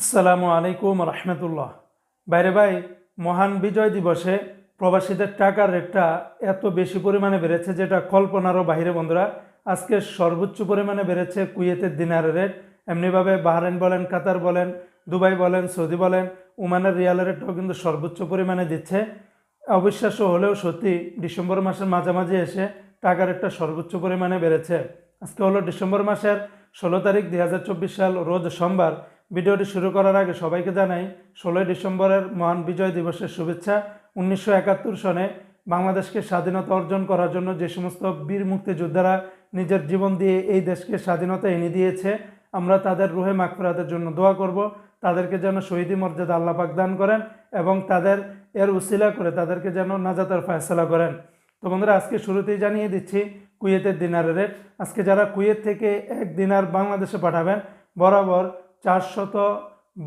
আসসালামু আলাইকুম রহমতুল্লাহ। বাইরে ভাই, মহান বিজয় দিবসে প্রবাসীদের টাকার রেটটা এত বেশি পরিমাণে বেড়েছে যেটা কল্পনারও বাহিরে, বন্ধুরা। আজকে সর্বোচ্চ পরিমাণে বেড়েছে কুয়েতের দিনারের রেট। এমনিভাবে বাহরাইন বলেন, কাতার বলেন, দুবাই বলেন, সৌদি বলেন ওমানের রিয়ালের রেটটাও কিন্তু সর্বোচ্চ পরিমাণে দিচ্ছে। অবিশ্বাস্য হলেও সত্যি ডিসেম্বর মাসের মাঝামাঝি এসে টাকার রেটটা সর্বোচ্চ পরিমাণে বেড়েছে। আজকে হলো ডিসেম্বর মাসের ষোলো তারিখ দুই হাজার চব্বিশ সাল, রোজ সোমবার। ভিডিওটি শুরু করার আগে সবাইকে জানাই, ষোলোই ডিসেম্বরের মহান বিজয় দিবসের শুভেচ্ছা। উনিশশো একাত্তর সনে বাংলাদেশকে স্বাধীনতা অর্জন করার জন্য যে সমস্ত বীর মুক্তিযোদ্ধারা নিজের জীবন দিয়ে এই দেশকে স্বাধীনতা এনে দিয়েছে, আমরা তাদের রুহে মাগফিরাতের জন্য দোয়া করব। তাদেরকে যেন শহীদি মর্যাদা আল্লাহ পাক দান করেন এবং তাদের এর উসিলা করে তাদেরকে যেন নাজাতের ফয়সলা করেন। তো বন্ধুরা, আজকে শুরুতেই জানিয়ে দিচ্ছি, কুয়েতের দিনারের রেট। আজকে যারা কুয়েত থেকে এক দিনার বাংলাদেশে পাঠাবেন, বরাবর চারশত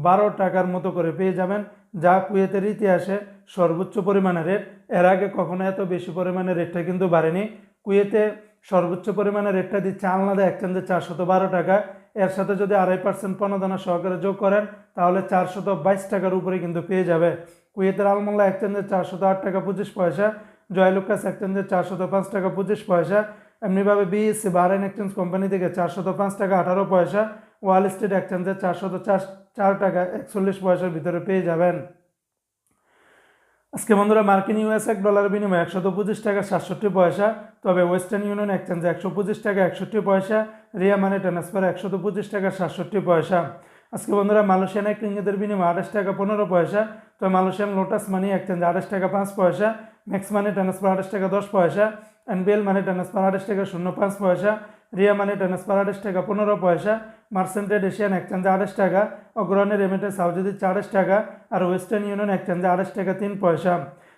বারো টাকার মতো করে পেয়ে যাবেন, যা কুয়েতের ইতিহাসে সর্বোচ্চ পরিমাণে রেট এর আগে কখনো এত বেশি পরিমাণে রেটটা কিন্তু বাড়েনি। কুয়েতে সর্বোচ্চ পরিমাণে রেটটা দিচ্ছে আলনাদা এক্সচেঞ্জে চারশত বারো টাকা। এর সাথে যদি আড়াই পার্সেন্ট প্রণোদনা সহকারে যোগ করেন, তাহলে চারশত বাইশ টাকার উপরে কিন্তু পেয়ে যাবে। কুয়েতের আলমোল্লা এক্সচেঞ্জে চারশত আট টাকা পঁচিশ পয়সা, জয়লুকাস এক্সচেঞ্জে চারশত পাঁচ টাকা পঁচিশ পয়সা, এমনিভাবে বিএসসি বাহরাইন এক্সচেঞ্জ কোম্পানি থেকে চারশত পাঁচ টাকা আঠারো পয়সা ওয়াল স্ট্রিট এক্সচেঞ্জে চারশত চার চার টাকা একচল্লিশ পয়সার ভিতরে পেয়ে যাবেন। আজকে বন্ধুরা, মার্কিন ইউএস এক ডলারের বিনিময়ে একশত পঁচিশ টাকা সাতষট্টি পয়সা, তবে ওয়েস্টার্ন ইউনিয়ন এক্সচেঞ্জে একশো পঁচিশ টাকা একষট্টি পয়সা, রিয়া মানি ট্রান্সফার একশত পঁচিশ টাকা সাতষট্টি পয়সা। আজকে বন্ধুরা, মালয়েশিয়ান এক রিঙ্গিতের বিনিময়ে আঠাশ টাকা পনেরো পয়সা, তবে মালয়েশিয়ান লোটাস মানি এক্সচেঞ্জ আঠাশ টাকা পাঁচ পয়সা, ম্যাক্স মানি ট্রান্সফার আঠাশ টাকা দশ পয়সা, এনবিএল মানি ট্রান্সফার আঠাশ টাকা শূন্য পাঁচ পয়সা রিয়া মানি ট্রান্সফার আঠাশ টাকা, পনেরো পয়সা। মার্সেন্টেড এশিয়ান এক্সচেঞ্জে আঠাশ টাকা অগ্রণী রেমিটেন্স সাউদিতে আঠাশ টাকা, আর ওয়েস্টার্ন ইউনিয়ন এক্সচেঞ্জে আঠাশ টাকা, তিন পয়সা।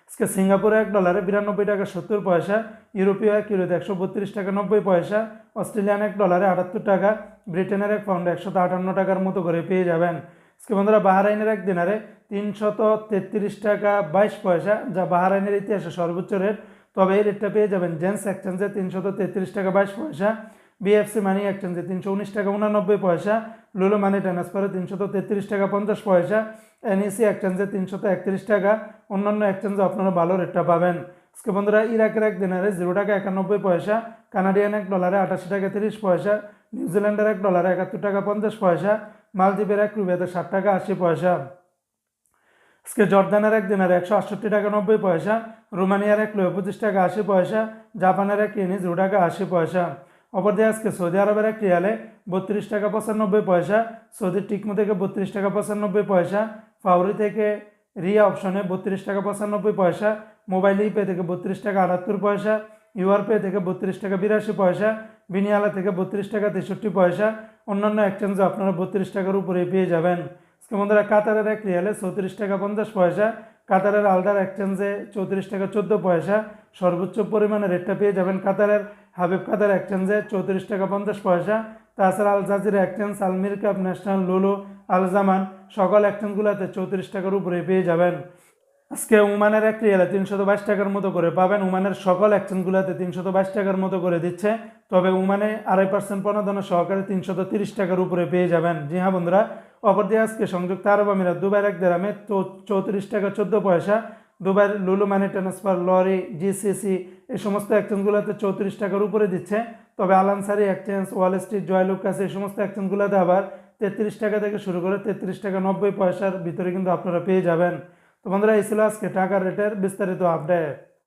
আজকে সিঙ্গাপুরে এক ডলারে বিরানব্বই টাকা, সত্তর পয়সা। ইউরোপীয় এক ইউরোতে একশো বত্রিশ টাকা, নব্বই পয়সা। অস্ট্রেলিয়ান এক ডলারে আটাত্তর টাকা। ব্রিটেনের এক পাউন্ডে একশো আটান্ন টাকার মতো করে পেয়ে যাবেন। আজকে বন্ধুরা, বাহারাইনের এক দিনারে তিনশত তেত্রিশ টাকা, বাইশ পয়সা, যা বাহারাইনের ইতিহাসে সর্বোচ্চ রেট তবে এই রেটটা পেয়ে যাবেন জেন্স এক্সচেঞ্জে তিনশত তেত্রিশ টাকা, বাইশ পয়সা। বিএফসি মানি এক্সচেঞ্জে তিনশো উনিশ টাকা উনানব্বই পয়সা লুলো মানি ট্রান্সফারে তিনশত তেত্রিশ টাকা পঞ্চাশ পয়সা এনইসি এক্সচেঞ্জে তিনশত একত্রিশ টাকা। অন্যান্য এক্সচেঞ্জে আপনারা ভালো রেটটা পাবেন। আজকে বন্ধুরা ইরাকের এক দিনারে জিরো টাকা একানব্বই পয়সা কানাডিয়ান এক ডলারে আটাশি টাকা তিরিশ পয়সা নিউজিল্যান্ডের এক ডলারে একাত্তর টাকা পঞ্চাশ পয়সা মালদ্বীপের এক রুবিয়াতে ষাট টাকা আশি পয়সা। আজকে জর্দানের এক দিনের একশো আটষট্টি টাকা নব্বই পয়সা রোমানিয়ার এক লোয়ে পঁচিশ টাকা আশি পয়সা জাপানের এক ইনি জিরো টাকা আশি পয়সা। অপরদিকে আজকে সৌদি আরবের এক রিয়ালে বত্রিশ টাকা পঁচানব্বই পয়সা সৌদির টিকমো থেকে বত্রিশ টাকা পঁচানব্বই পয়সা, ফাউরি থেকে রিয়া অপশনে বত্রিশ টাকা পঁচানব্বই পয়সা, মোবাইল ইপে থেকে বত্রিশ টাকা আটাত্তর পয়সা ইউআরপে থেকে বত্রিশ টাকা বিরাশি পয়সা, বিনিয়ালা থেকে বত্রিশ টাকা তেষট্টি পয়সা, অন্যান্য এক্সচেঞ্জে আপনারা বত্রিশ টাকার উপরে পেয়ে যাবেন। কাতারের এক রিয়ালে চৌত্রিশ টাকা পঞ্চাশ পয়সা কাতারের আলদার এক্সচেঞ্জে চৌত্রিশ টাকা চোদ্দ পয়সা। সর্বোচ্চ পরিমাণে রেটটা পেয়ে যাবেন কাতারের হাবিব কাতার এক্সচেঞ্জে চৌত্রিশ টাকা পঞ্চাশ পয়সা। তাছাড়া আল জাজিরা এক্সচেঞ্জ আলমির কাপ ন্যাশনাল, লুলু, আল জামান সকল এক্সচেঞ্জগুলোতে চৌত্রিশ টাকার উপরে পেয়ে যাবেন। আজকে উমানের এক রিয়ালে তিনশত বাইশ টাকার মতো করে পাবেন। উমানের সকল এক্সচেঞ্জগুলোতে তিনশত বাইশ টাকার মতো করে দিচ্ছে। তবে উমানে আড়াই পার্সেন্ট প্রণোদনা সহকারে তিনশত তিরিশ টাকার উপরে পেয়ে যাবেন। জি হ্যাঁ বন্ধুরা অপরদিকে আজকে সংযুক্ত আরব আমিরাত, দুবাইয়ের এক দেরামে চৌত্রিশ টাকা চোদ্দ পয়সা, দুবাইয়ের লুলু মানি ট্রান্সফার লরি জিসিসি এই সমস্ত এক্সচেঞ্জগুলোতে চৌত্রিশ টাকার উপরে দিচ্ছে। তবে Al Ansari exchange Wall Street Joyalukkas এই সমস্ত এক্সচেঞ্জগুলোতে আবার তেত্রিশ টাকা থেকে শুরু করে তেত্রিশ টাকা নব্বই পয়সার ভিতরে কিন্তু আপনারা পেয়ে যাবেন। তো বন্ধুরা, এই ছিল আজকে টাকার রেটের বিস্তারিত আপডেট